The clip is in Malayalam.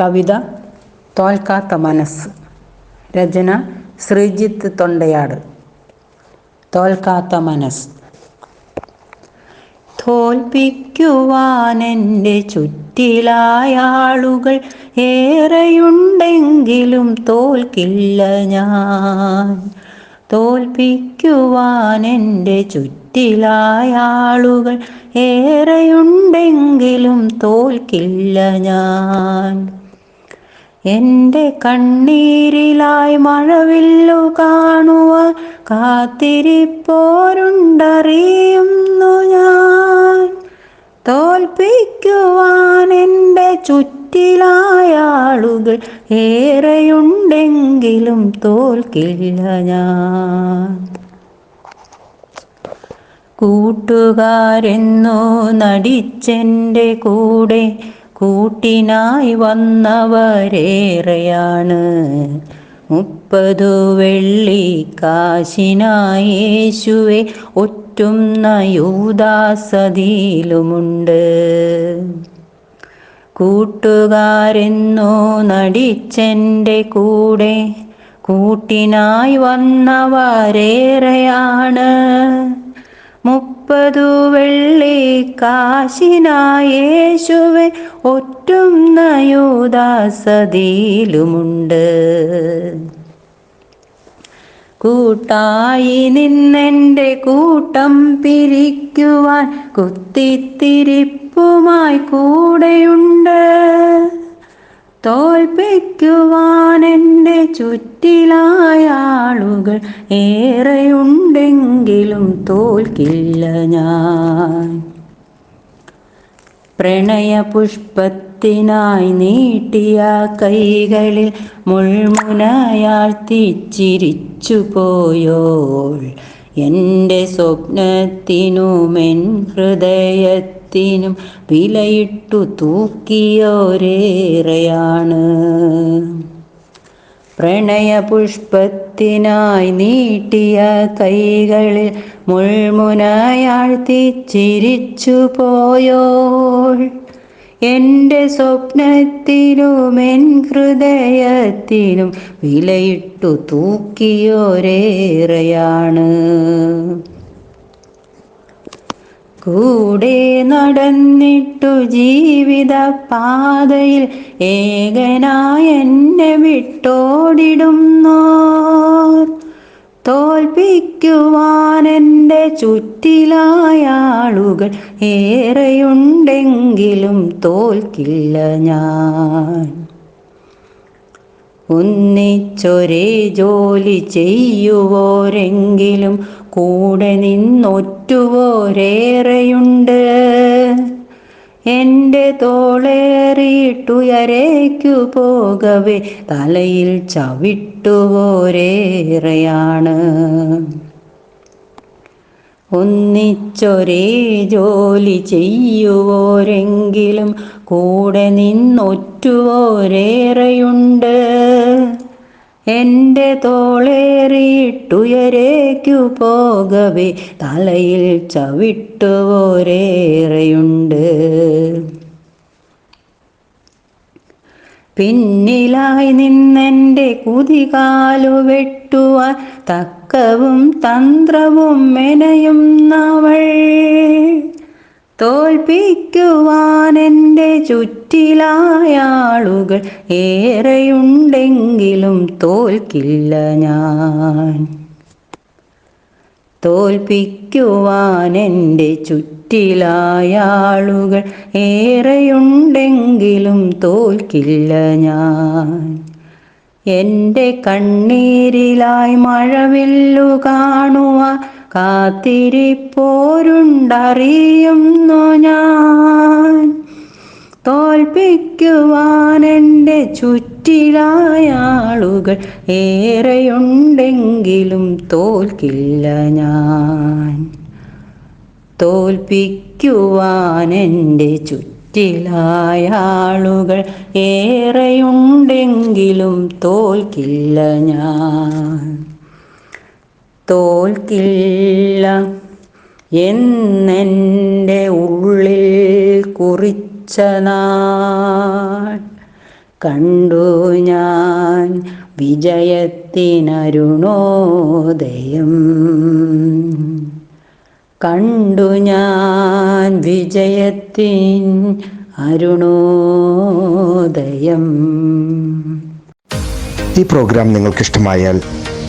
കവിത തോൽക്കാത്ത മനസ്സ്. രചന ശ്രീജിത്ത് തൊണ്ടയാട്. തോൽക്കാത്ത മനസ്സ്. തോൽപ്പിക്കുവാൻ എന്റെ ചുറ്റിലായ ആളുകൾ ഏറെയുണ്ടെങ്കിലും തോൽക്കില്ല ഞാൻ. തോൽപ്പിക്കുവാൻ എന്റെ ചുറ്റിലായ ആളുകൾ ഏറെയുണ്ടെങ്കിലും തോൽക്കില്ല ഞാൻ. എന്റെ കണ്ണീരിലായി മഴവില്ലു കാണുവ കാത്തിരിപ്പോരുണ്ടറിയുന്നു ഞാൻ. തോൽപ്പിക്കുവാൻ എന്റെ ചുറ്റിലായ ആളുകൾ ഏറെയുണ്ടെങ്കിലും തോൽക്കില്ല ഞാൻ. കൂട്ടുകാരെന്നോ നടിച്ചെന്റെ കൂടെ കൂട്ടിനായി വന്നവരേറെയാണ്. മുപ്പതു വെള്ളി കാശിനായി യേശുവെ ഒറ്റുന്ന യൂദാസതിയിലുമുണ്ട് കൂട്ടുകാരെന്നോ നടിച്ചെന്റെ കൂടെ കൂട്ടിനായി വന്നവരേറെയാണ്. മുപ്പതു വെള്ളി കാശിനായേശുവെ ഒറ്റും നയോദാസതിയിലുമുണ്ട് കൂട്ടായി നിന്നെന്റെ കൂട്ടം പിരിക്കുവാൻ കുത്തിത്തിരിപ്പുമായി കൂടെയുണ്ട്. തോൽപ്പിക്കുവാൻ എന്റെ ചുറ്റിലായ ആളുകൾ ഏറെയുണ്ടെങ്കിലും തോൽക്കില്ല ഞാൻ. പ്രണയപുഷ്പത്തിനായി നീട്ടിയ കൈകളിൽ മുൾമുനയാഴ്ത്തിച്ചിരിച്ചു പോയോൾ എന്റെ സ്വപ്നത്തിനുമെൻ ഹൃദയത്തിനും വിലയിട്ടു തൂക്കിയോരേറെയാണ്. പ്രണയപുഷ്പത്തിനായി നീട്ടിയ കൈകളിൽ മുൾമുനയാഴ്ത്തി ചിരിച്ചു പോയോൾ എന്റെ സ്വപ്നത്തിലും എൻ ഹൃദയത്തിലും വിലയിട്ടു തൂക്കിയോരേറെയാണ്. കൂടെ നടന്നിട്ടു ജീവിത പാതയിൽ ഏകനായ എന്നെ തോൽപ്പിക്കുവാൻ എന്റെ ചുറ്റിലായ ആളുകൾ ഏറെയുണ്ടെങ്കിലും തോൽക്കില്ല ഞാൻ. ഒന്നിച്ചൊരേ ജോലി ചെയ്യുവോരെങ്കിലും കൂടെ നിന്നൊറ്റുവോരേറെയുണ്ട്. എന്റെ തോളേറിയിട്ടുയരേക്കു പോകവേ തലയിൽ ചവിട്ടുവോരേറെയാണ് ഒന്നിച്ചൊരേ ജോലി ചെയ്യുവോരെങ്കിലും കൂടെ നിന്നൊറ്റുവോരേറെയുണ്ട് എന്റെ തോളേറിയിട്ടുയരേക്കു പോകവേ തലയിൽ ചവിട്ടു ചവിട്ടുവോരേറെയുണ്ട് പിന്നിലായി നിന്നെന്റെ കുതികാലു വെട്ടുവാൻ തക്കവും തന്ത്രവും മെനയും തോൽപ്പിക്കുവാൻ എന്റെ ചുറ്റിലായാളുകൾ ഏറെയുണ്ടെങ്കിലും തോൽക്കില്ല ഞാൻ. തോൽപ്പിക്കുവാൻ എന്റെ ചുറ്റിലായാളുകൾ ഏറെയുണ്ടെങ്കിലും തോൽക്കില്ല ഞാൻ. എന്റെ കണ്ണീരിലായി മഴവില്ലു കാണുവാൻ കാത്തിരിപ്പോരുണ്ടറിയുന്നു ഞാൻ. തോൽപ്പിക്കുവാൻ എന്റെ ചുറ്റിലായ ആളുകൾ ഏറെയുണ്ടെങ്കിലും തോൽക്കില്ല ഞാൻ. തോൽപ്പിക്കുവാൻ എന്റെ ചുറ്റിലായ ആളുകൾ ഏറെയുണ്ടെങ്കിലും തോൽക്കില്ല ഞാൻ. തോൽക്കില്ല. എന്നെന്റെ ഉള്ളിൽ കുറിച്ച കണ്ടു ഞാൻ വിജയത്തിനരുണോദയം. കണ്ടു ഞാൻ വിജയത്തിൻ അരുണോദയം. ഈ പ്രോഗ്രാം നിങ്ങൾക്ക് ഇഷ്ടമായാൽ